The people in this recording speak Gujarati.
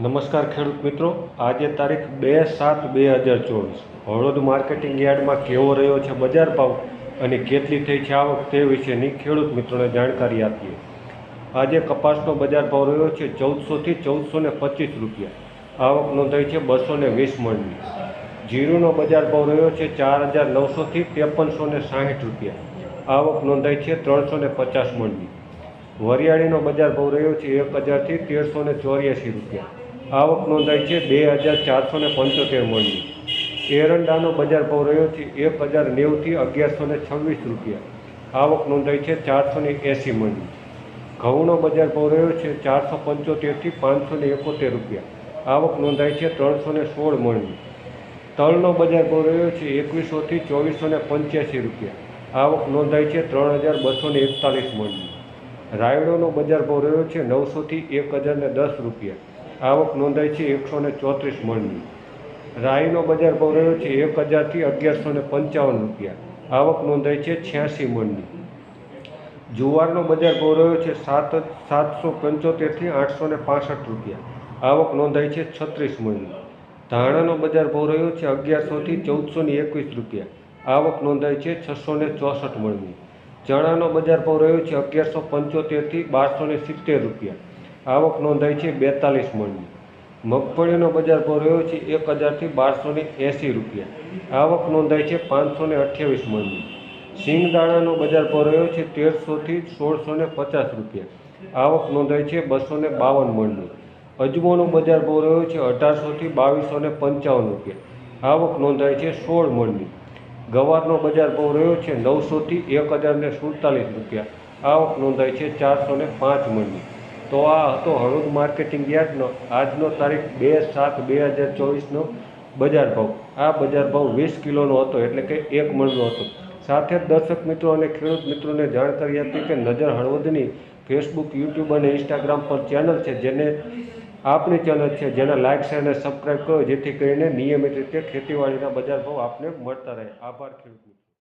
નમસ્કાર ખેડૂત મિત્રો. આજે તારીખ બે સાત બે હજાર ચોવીસ. હળદ માર્કેટિંગ યાર્ડમાં કેવો રહ્યો છે બજાર ભાવ અને કેટલી થઈ છે આવક તે વિશેની ખેડૂત મિત્રોને જાણકારી આપીએ. આજે કપાસનો બજાર ભાવ રહ્યો છે ચૌદસોથી ચૌદસો ને પચીસ રૂપિયા. આવક નોંધાઈ છે બસો ને વીસ મણની. જીરુનો બજાર ભાવ રહ્યો છે ચાર હજાર નવસોથી ત્રેપનસો ને સાહીઠ રૂપિયા. આવક નોંધાઈ છે ત્રણસો ને પચાસ મણની. વરિયાળીનો બજાર ભાવ રહ્યો છે એક હજારથી તેરસો ને ચોર્યાસી રૂપિયા. આવક નોંધાઈ છે બે હજાર ચારસો ને પંચોતેર મણની એરંડાનો બજાર ભાવ રહ્યો છે એક હજાર નેવુંથી અગિયારસો ને છવ્વીસ રૂપિયા. આવક નોંધાઈ છે ચારસો ને એંસી મણની ઘઉંનો બજાર ભાવ રહ્યો છે ચારસો પંચોતેરથી પાંચસો ને એકોતેર રૂપિયા. આવક નોંધાઈ છે ત્રણસો ને સોળ મણની તલનો બજાર ભાવ રહ્યો છે એકવીસોથી ચોવીસો ને પંચ્યાસી રૂપિયા. આવક નોંધાઈ છે ત્રણ હજાર બસો ને એકતાલીસ મણની રાયડોનો બજાર ભાવ રહ્યો છે નવસોથી એક હજાર ને દસ રૂપિયા. આવક નોંધાઈ છે એકસો ને ચોત્રીસ મણની. રાઈનો બજાર ભાવ રહ્યો છે એક હજારથી અગિયારસો ને પંચાવન રૂપિયા. આવક નોંધાઈ છે છ્યાસી મણની. જુવારનો બજાર ભાવ રહ્યો છે સાત સાતસો પંચોતેરથી આઠસો ને પાસઠ રૂપિયા. આવક નોંધાઈ છે છત્રીસ મણની. ધાણાનો બજાર ભાવ રહ્યો છે અગિયારસોથી ચૌદસો ને એકવીસ રૂપિયા. આવક નોંધાઈ છે છસો ને ચોસઠ મણની. ચણાનો બજાર ભાવ રહ્યો છે અગિયારસો પંચોતેરથી બારસો ને સિત્તેર રૂપિયા. આવક નોંધાઈ છે બેતાલીસ મણની. મગફળીનો બજાર ભાવ રહ્યો છે એક હજારથી બારસો ને એંસી રૂપિયા. આવક નોંધાઈ છે પાંચસો ને અઠ્યાવીસ મણની. સિંગદાણાનો બજાર ભાવ રહ્યો છે તેરસોથી સોળસો ને પચાસ રૂપિયા. આવક નોંધાઈ છે બસો ને બાવન મણની. અજમોનો બજાર ભાવ રહ્યો છે અઢારસોથી બાવીસો ને પંચાવન રૂપિયા. આવક નોંધાઈ છે સોળ મણની. ગવારનો બજાર ભાવ રહ્યો છે નવસોથી એક હજાર ને સુડતાલીસ રૂપિયા. આવક નોંધાઈ છે ચારસો ને પાંચ મણની. તો આ હતો હળવદ માર્કેટિંગ યાર્ડનો. આજનો તારીખ બે સાત બે હજાર ચોવીસનો બજાર ભાવ. આ બજાર ભાવ વીસ કિલોનો હતો, એટલે કે એક મણનો હતો. સાથે દર્શક મિત્રો અને ખેડૂત મિત્રોને જાણકારી આપી કે નજર હળવદની ફેસબુક યુટ્યુબ અને ઇન્સ્ટાગ્રામ પર ચેનલ છે, જેને આપણી ચેનલ છે, જેના લાઇક શેર અને સબસ્ક્રાઈબ કરો, જેથી કરીને નિયમિત રીતે ખેતીવાડીના બજાર ભાવ આપને મળતા રહે. આભાર ખેડૂત.